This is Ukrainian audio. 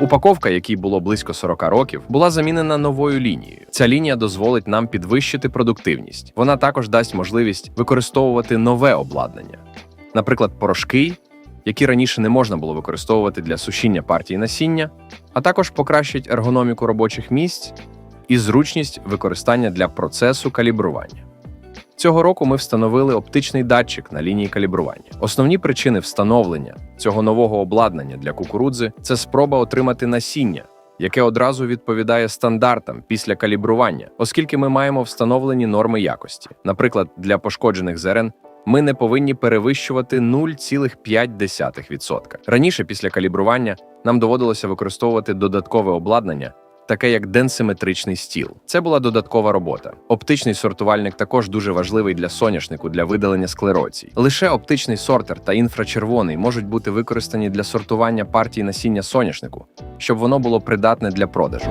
Упаковка, якій було близько 40 років, була замінена новою лінією. Ця лінія дозволить нам підвищити продуктивність. Вона також дасть можливість використовувати нове обладнання, наприклад, порошки, які раніше не можна було використовувати для сушіння партії насіння, а також покращить ергономіку робочих місць і зручність використання для процесу калібрування. Цього року ми встановили оптичний датчик на лінії калібрування. Основні причини встановлення цього нового обладнання для кукурудзи це спроба отримати насіння, яке одразу відповідає стандартам після калібрування, оскільки ми маємо встановлені норми якості. Наприклад, для пошкоджених зерен ми не повинні перевищувати 0,5%. Раніше, після калібрування, нам доводилося використовувати додаткове обладнання, таке як денсиметричний стіл. Це була додаткова робота. Оптичний сортувальник також дуже важливий для соняшнику для видалення склероцій. Лише оптичний сортер та інфрачервоний можуть бути використані для сортування партій насіння соняшнику, щоб воно було придатне для продажу.